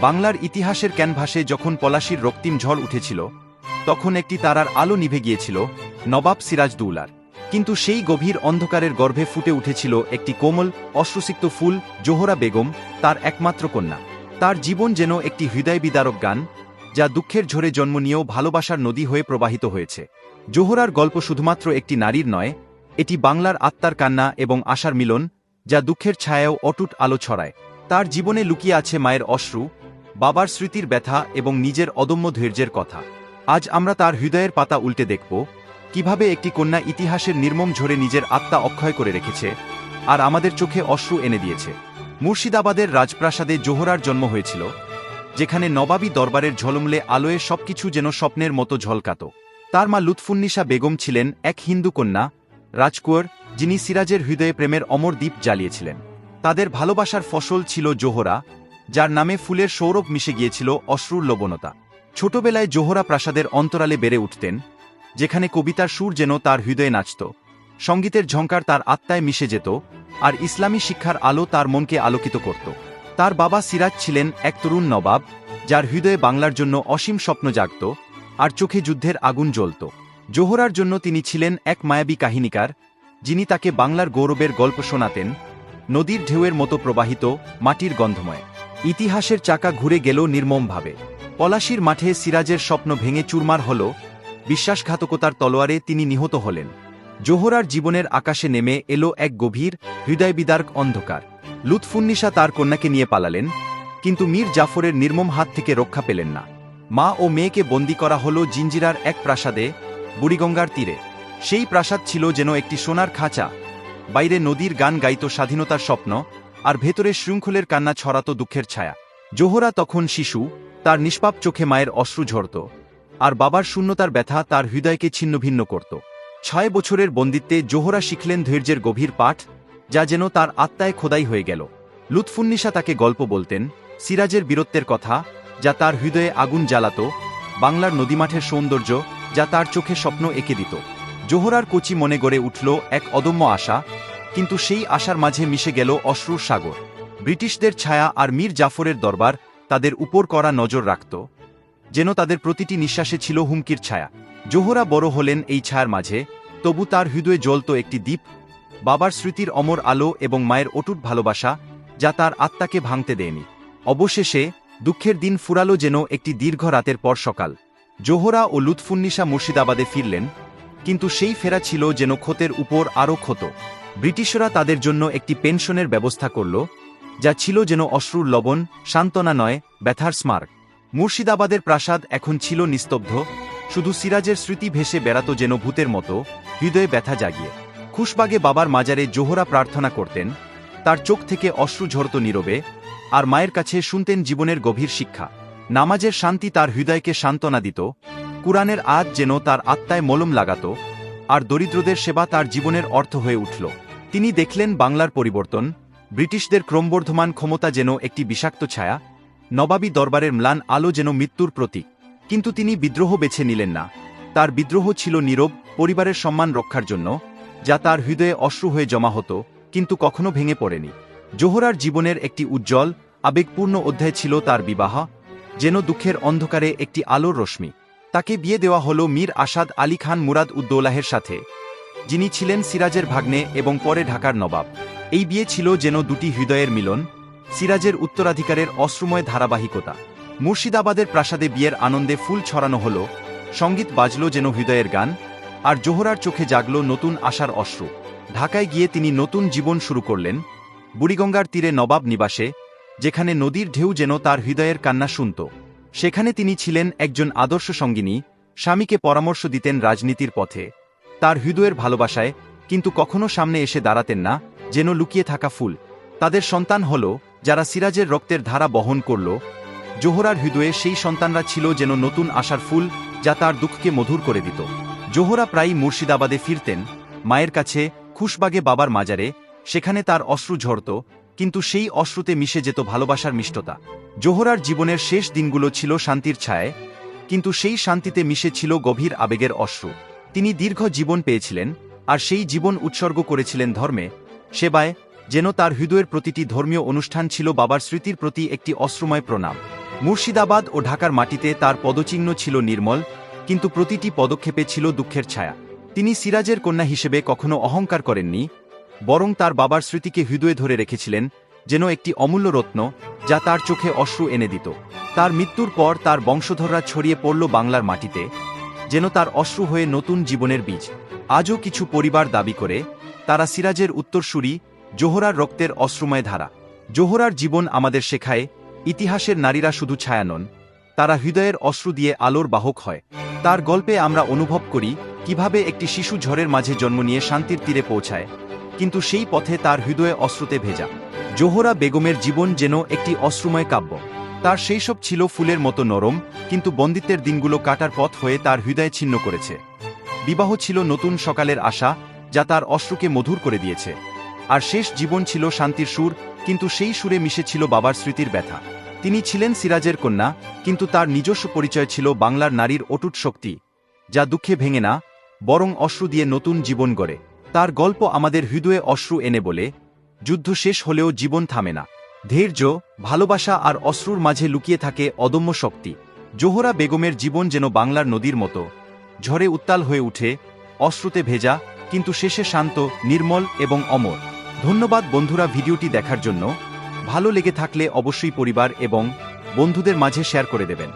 বাংলার ইতিহাসের ক্যানভাসে যখন পলাশির রক্তিম ঝড় উঠেছিল, তখন একটি তারার আলো নিভে গিয়েছিল, নবাব সিরাজ সিরাজদৌলার কিন্তু সেই গভীর অন্ধকারের গর্ভে ফুটে উঠেছিল একটি কোমল, অশ্রুসিক্ত ফুল, জোহরা বেগম, তার একমাত্র কন্যা। তার জীবন যেন একটি হৃদয় বিদারক গান, যা দুঃখের ঝরে জন্ম নিয়েও ভালোবাসার নদী হয়ে প্রবাহিত হয়েছে। জোহরার গল্প শুধুমাত্র একটি নারীর নয়, এটি বাংলার আত্মার কান্না এবং আশার মিলন, যা দুঃখের ছায়াও অটুট আলো ছড়ায়। তার জীবনে লুকিয়ে আছে মায়ের অশ্রু বাবার স্মৃতির ব্যথা এবং নিজের অদম্য ধৈর্যের কথা। আজ আমরা তার হৃদয়ের পাতা উল্টে দেখব, কীভাবে একটি কন্যা ইতিহাসের নির্মম ঝরে নিজের আত্মা অক্ষয় করে রেখেছে আর আমাদের চোখে অশ্রু এনে দিয়েছে। মুর্শিদাবাদের রাজপ্রাসাদে জোহরার জন্ম হয়েছিল, যেখানে নবাবী দরবারের ঝলমলে আলোয় সবকিছু যেন স্বপ্নের মতো ঝলকাত। তার মা লুৎফুন্নিসা বেগম ছিলেন এক হিন্দু কন্যা রাজকুয়ার যিনি সিরাজের হৃদয়ে প্রেমের অমর দ্বীপ জ্বালিয়েছিলেন। তাদের ভালোবাসার ফসল ছিল জোহরা যার নামে ফুলের সৌরভ মিশে গিয়েছিল অশ্রুর লবণতা। ছোটবেলায় জোহরা প্রাসাদের অন্তরালে বেড়ে উঠতেন, যেখানে কবিতার সুর যেন তার হৃদয়ে নাচত। সঙ্গীতের ঝঙ্কার তার আত্মায় মিশে যেত আর ইসলামী শিক্ষার আলো তার মনকে আলোকিত করত। তার বাবা সিরাজ ছিলেন এক তরুণ নবাব, যার হৃদয়ে বাংলার জন্য অসীম স্বপ্ন জাগত আর চোখে যুদ্ধের আগুন জ্বলত। জোহরার জন্য তিনি ছিলেন এক মায়াবী কাহিনীকার, যিনি তাকে বাংলার গৌরবের গল্প শোনাতেন, নদীর ঢেউয়ের মতো প্রবাহিত, মাটির গন্ধময়। ইতিহাসের চাকা ঘুরে গেল নির্মমভাবে। পলাশির মাঠে সিরাজের স্বপ্ন ভেঙে চুরমার হল, বিশ্বাসঘাতকতার তলোয়ারে তিনি নিহত হলেন। জোহরার জীবনের আকাশে নেমে এলো এক গভীর, হৃদয়বিদারক অন্ধকার। লুৎফুন্নিসা তার কন্যাকে নিয়ে পালালেন, কিন্তু মীর জাফরের নির্মম হাত থেকে রক্ষা পেলেন না। মা ও মেয়েকে বন্দি করা হল জিঞ্জিরার এক প্রাসাদে, বুড়িগঙ্গার তীরে। সেই প্রাসাদ ছিল যেন একটি সোনার খাঁচা। বাইরে নদীর গান গাইত স্বাধীনতার স্বপ্ন আর ভেতরে শৃঙ্খলের কান্না ছড়াতো দুঃখের ছায়া। জোহরা তখন শিশু, তার নিষ্পাপ চোখে মায়ের অশ্রু ঝরত, আর বাবার শূন্যতার ব্যথা তার হৃদয়কে ছিন্নভিন্ন করত। ছয় বছরের বন্দিত্বে জোহরা শিখলেন ধৈর্যের গভীর পাঠ, যা যেন তার আত্মায় খোদাই হয়ে গেল। লুৎফুন্নিসা তাকে গল্প বলতেন, সিরাজের বীরত্বের কথা, যা তার হৃদয়ে আগুন জ্বালাত, বাংলার নদীমাঠের সৌন্দর্য, যা তার চোখে স্বপ্ন এঁকে দিত। জোহরার কচি মনে গড়ে উঠল এক অদম্য আশা কিন্তু সেই আশার মাঝে মিশে গেল অশ্রুর সাগর। ব্রিটিশদের ছায়া আর মীর জাফরের দরবার তাদের উপর করা নজর রাখত, যেন তাদের প্রতিটি নিঃশ্বাসে ছিল হুমকির ছায়া। জোহরা বড় হলেন এই ছায়ার মাঝে, তবু তার হৃদয়ে জ্বলত একটি দ্বীপ, বাবার স্মৃতির অমর আলো এবং মায়ের অটুট ভালোবাসা, যা তার আত্মাকে ভাঙতে দেয়নি। অবশেষে দুঃখের দিন ফুরালো যেন একটি দীর্ঘ রাতের পর সকাল। জোহরা ও লুৎফুন্নিসা মুর্শিদাবাদে ফিরলেন, কিন্তু সেই ফেরা ছিল যেন ক্ষতের উপর আরও ক্ষত। ব্রিটিশরা তাদের জন্য একটি পেনশনের ব্যবস্থা করল, যা ছিল যেন অশ্রুর লবণ, সান্ত্বনা নয়, ব্যথার স্মারক। মুর্শিদাবাদের প্রাসাদ এখন ছিল নিস্তব্ধ, শুধু সিরাজের স্মৃতি ভেসে বেড়াতো যেন ভূতের মতো, হৃদয়ে ব্যথা জাগিয়ে। খুশবাগে বাবার মাজারে জোহরা প্রার্থনা করতেন, তার চোখ থেকে অশ্রু ঝরত নীরবে, আর মায়ের কাছে শুনতেন জীবনের গভীর শিক্ষা। নামাজের শান্তি তার হৃদয়কে সান্ত্বনা দিত, কুরআনের আজ যেন তার আত্মায় মলম লাগাত, আর দরিদ্রদের সেবা তার জীবনের অর্থ হয়ে উঠল। তিনি দেখলেন বাংলার পরিবর্তন, ব্রিটিশদের ক্রমবর্ধমান ক্ষমতা যেন একটি বিষাক্ত ছায়া, নবাবী দরবারের ম্লান আলো যেন মৃত্যুর প্রতীক। কিন্তু তিনি বিদ্রোহ বেছে নিলেন না। তার বিদ্রোহ ছিল নীরব, পরিবারের সম্মান রক্ষার জন্য, যা তার হৃদয়ে অশ্রু হয়ে জমা হতো, কিন্তু কখনো ভেঙে পড়েনি। জোহরার জীবনের একটি উজ্জ্বল, আবেগপূর্ণ অধ্যায় ছিল তার বিবাহ, যেন দুঃখের অন্ধকারে একটি আলোর রশ্মি। তাকে বিয়ে দেওয়া হল মীর আসাদ আলী খান মুরাদ উদ্দৌলাহের সাথে। যিনি ছিলেন সিরাজের ভাগ্নে এবং পরে ঢাকার নবাব। এই বিয়ে ছিল যেন দুটি হৃদয়ের মিলন, সিরাজের উত্তরাধিকারের অশ্রুময় ধারাবাহিকতা। মুর্শিদাবাদের প্রাসাদে বিয়ের আনন্দে ফুল ছড়ানো হল, সংগীত বাজল যেন হৃদয়ের গান, আর জোহরার চোখে জাগল নতুন আশার অশ্রু। ঢাকায় গিয়ে তিনি নতুন জীবন শুরু করলেন, বুড়িগঙ্গার তীরে নবাব নিবাসে, যেখানে নদীর ঢেউ যেন তার হৃদয়ের কান্না শুনত। সেখানে তিনি ছিলেন একজন আদর্শ সঙ্গিনী, স্বামীকে পরামর্শ দিতেন রাজনীতির পথে। তার হৃদয়ের ভালোবাসায় কিন্তু কখনো সামনে এসে দাঁড়াতেন না, যেন লুকিয়ে থাকা ফুল। তাদের সন্তান হল, যারা সিরাজের রক্তের ধারা বহন করল। জোহরার হৃদয়ে সেই সন্তানরা ছিল যেন নতুন আশার ফুল যা তার দুঃখকে মধুর করে দিত। জোহরা প্রায়ই মুর্শিদাবাদে ফিরতেন, মায়ের কাছে খুশবাগে বাবার মাজারে, সেখানে তার অশ্রু ঝরত, কিন্তু সেই অশ্রুতে মিশে যেত ভালোবাসার মিষ্টতা। জোহরার জীবনের শেষ দিনগুলো ছিল শান্তির ছায়, কিন্তু সেই শান্তিতে মিশে ছিল গভীর আবেগের অশ্রু। তিনি দীর্ঘ জীবন পেয়েছিলেন, আর সেই জীবন উৎসর্গ করেছিলেন ধর্মে, সেবায়, যেন তার হৃদয়ের প্রতিটি ধর্মীয় অনুষ্ঠান ছিল বাবার স্মৃতির প্রতি একটি অশ্রুময় প্রণাম। মুর্শিদাবাদ ও ঢাকার মাটিতে তার পদচিহ্ন ছিল নির্মল, কিন্তু প্রতিটি পদক্ষেপে ছিল দুঃখের ছায়া। তিনি সিরাজের কন্যা হিসেবে কখনো অহংকার করেননি, বরং তার বাবার স্মৃতিকে হৃদয়ে ধরে রেখেছিলেন, যেন একটি অমূল্য রত্ন, যা তার চোখে অশ্রু এনে দিত। তার মৃত্যুর পর তার বংশধররা ছড়িয়ে পড়ল বাংলার মাটিতে যেন তার অশ্রু হয়ে নতুন জীবনের বীজ। আজও কিছু পরিবার দাবি করে, তারা সিরাজের উত্তরসূরি জোহরার রক্তের অশ্রুময় ধারা। জোহরার জীবন আমাদের শেখায়, ইতিহাসের নারীরা শুধু ছায়া নন, তারা হৃদয়ের অশ্রু দিয়ে আলোর বাহক হয়। তার গল্পে আমরা অনুভব করি কীভাবে একটি শিশু ঝড়ের মাঝে জন্ম নিয়ে শান্তির তীরে পৌঁছায়, কিন্তু সেই পথে তার হৃদয়ে অশ্রুতে ভেজা। জোহরা বেগমের জীবন যেন একটি অশ্রুময় কাব্য। তার সেই সব ছিল ফুলের মতো নরম, কিন্তু বন্দিত্বের দিনগুলো কাটার পথ হয়ে তার হৃদয় ছিন্ন করেছে। বিবাহ ছিল নতুন সকালের আশা, যা তার অশ্রুকে মধুর করে দিয়েছে। আর শেষ জীবন ছিল শান্তির সুর, কিন্তু সেই সুরে মিশেছিল বাবার স্মৃতির ব্যথা। তিনি ছিলেন সিরাজের কন্যা, কিন্তু তার নিজস্ব পরিচয় ছিল বাংলার নারীর অটুট শক্তি, যা দুঃখে ভেঙে না, বরং অশ্রু দিয়ে নতুন জীবন গড়ে। তার গল্প আমাদের হৃদয়ে অশ্রু এনে বলে, যুদ্ধ শেষ হলেও জীবন থামে না। ধৈর্য, ভালোবাসা আর অশ্রুর মাঝে লুকিয়ে থাকে অদম্য শক্তি। জোহরা বেগমের জীবন যেন বাংলার নদীর মতো। ঝড়ে উত্তাল হয়ে উঠে, অশ্রুতে ভেজা, কিন্তু শেষে শান্ত, নির্মল এবং অমর। ধন্যবাদ বন্ধুরা ভিডিওটি দেখার জন্য। ভালো লেগে থাকলে অবশ্যই পরিবার এবং বন্ধুদের মাঝে শেয়ার করে দেবেন।